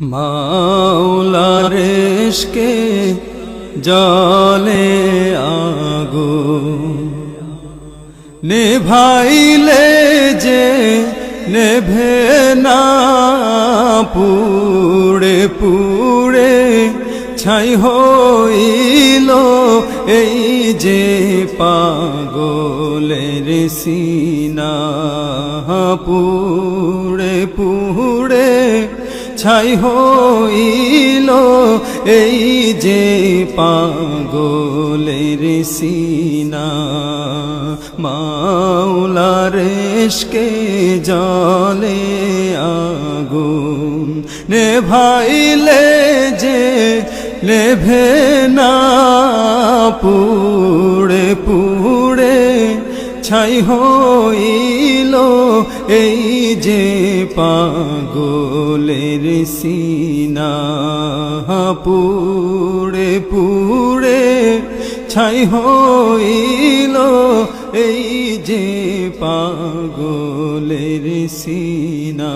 মাওলারেশকে জলে আগো। নেভাইলে যে নেভে না পুড়ে পুড়ে ছাই হইল এই যে পাগলের সিনা পুড়ে পুড়ে ছাই হইল এই যে পাগলের সিনা। মাওলারেশকে জলে আগুন নেভাইলে যে নেভে না পুড়ে পুড়ে ছাই হইল এই যে পাগলের সিনা। পুড়ে পুড়ে ছাই হইল এই যে পাগলের সিনা।